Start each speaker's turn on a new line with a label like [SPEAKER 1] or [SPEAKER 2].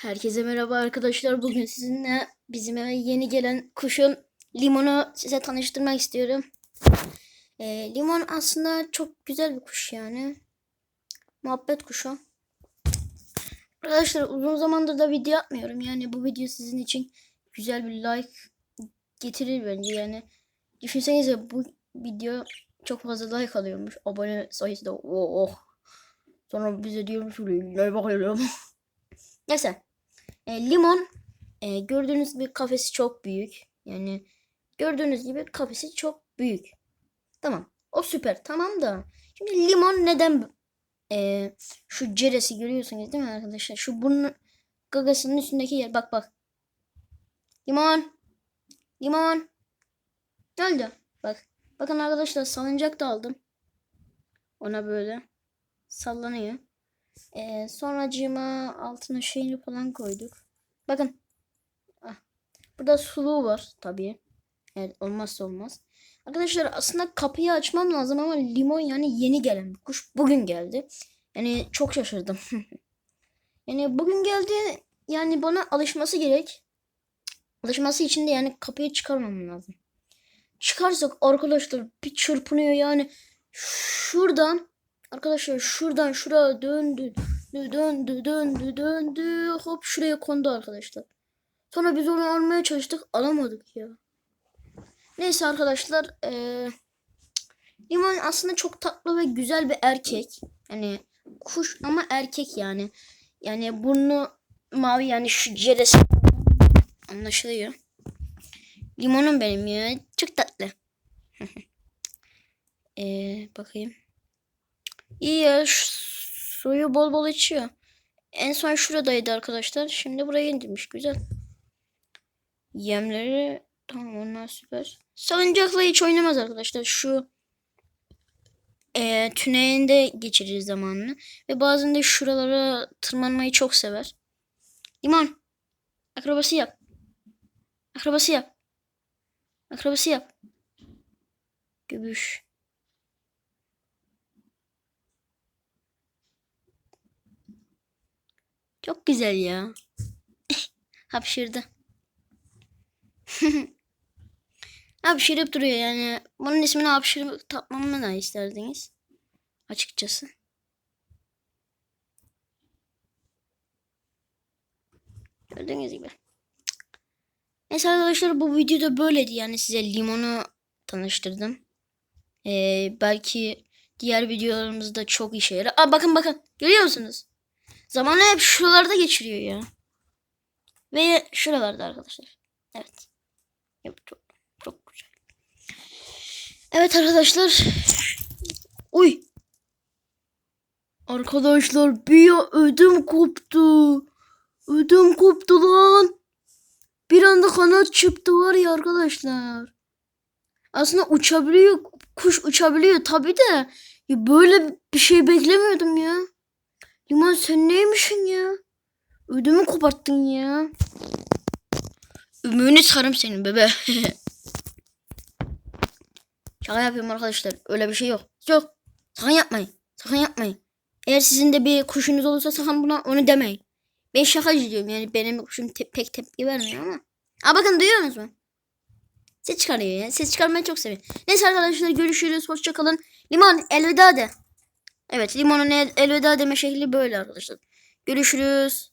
[SPEAKER 1] Herkese merhaba arkadaşlar. Bugün sizinle bizim eve yeni gelen kuşun Limon'u size tanıştırmak istiyorum. Ee, Limon aslında çok güzel bir kuş yani. Muhabbet kuşu. Arkadaşlar uzun zamandır da video yapmıyorum. Yani bu video sizin için güzel bir like getirir bence yani. Düşünsenize bu video çok fazla like alıyormuş. Abone sayısı da oh, oh. Sonra bize diyormuş ne bakıyorum. Neyse. E, limon e, gördüğünüz gibi kafesi çok büyük. Yani gördüğünüz gibi kafesi çok büyük. Tamam. O süper. Tamam da. Şimdi limon neden e, şu ceresi görüyorsunuz değil mi arkadaşlar? Şu bunun gagasının üstündeki yer. Bak bak. Limon. Limon. Oldu? Bak. Bakın arkadaşlar salıncak da aldım. Ona böyle sallanıyor. Ee, sonracığıma altına şeyini falan koyduk. Bakın. Ah. Burada suluğu var tabii. Evet olmazsa olmaz. Arkadaşlar aslında kapıyı açmam lazım ama limon yani yeni gelen bir kuş. Bugün geldi. Yani çok şaşırdım. yani bugün geldi. Yani bana alışması gerek. Alışması için de yani kapıyı çıkarmam lazım. Çıkarsak arkadaşlar bir çırpınıyor yani. Şuradan Arkadaşlar şuradan şuraya döndü. Döndü döndü döndü. Hop şuraya kondu arkadaşlar. Sonra biz onu almaya çalıştık. Alamadık ya. Neyse arkadaşlar. Ee, Limon aslında çok tatlı ve güzel bir erkek. Yani kuş ama erkek yani. Yani burnu mavi yani şu ceresi anlaşılıyor. Limonum benim ya. Çok tatlı. ee, bakayım. İyi ya şu suyu bol bol içiyor. En son şuradaydı arkadaşlar. Şimdi buraya indirmiş. Güzel. Yemleri tamam onlar süper. Salıncakla hiç oynamaz arkadaşlar. Şu e, tünelinde geçirir zamanını. Ve bazen de şuralara tırmanmayı çok sever. Limon. Akrobasi yap. Akrobasi yap. Akrobasi yap. Göbüş. Çok güzel ya. Hapşırdı. Hapşırıp duruyor yani. Bunun ismini hapşırıp tapmamı da isterdiniz. Açıkçası. Gördüğünüz gibi. Neyse arkadaşlar bu videoda böyleydi. Yani size limonu tanıştırdım. Ee, belki diğer videolarımızda çok işe yarar. Aa bakın bakın. Görüyor musunuz? Zamanı hep şuralarda geçiriyor ya. Ve şuralarda arkadaşlar. Evet. Çok, çok, güzel. Evet arkadaşlar. Uy. Arkadaşlar bir ödüm koptu. Ödüm koptu lan. Bir anda kanat çıktı var ya arkadaşlar. Aslında uçabiliyor. Kuş uçabiliyor tabi de. Ya böyle bir şey beklemiyordum ya. Limon sen neymişsin ya? Ödümü koparttın ya. Ümüğünü sarım senin bebe. Şaka yapıyorum arkadaşlar. Öyle bir şey yok. Yok. Sakın yapmayın. Sakın yapmayın. Eğer sizin de bir kuşunuz olursa sakın buna onu demeyin. Ben şaka diyorum yani benim kuşum te- pek tepki vermiyor ama. Aa bakın duyuyor musunuz? Ses çıkarıyor ya. Ses çıkarmayı çok seviyor. Neyse arkadaşlar görüşürüz. Hoşçakalın. Limon elveda de. Evet limonun el, elveda deme şekli böyle arkadaşlar. Görüşürüz.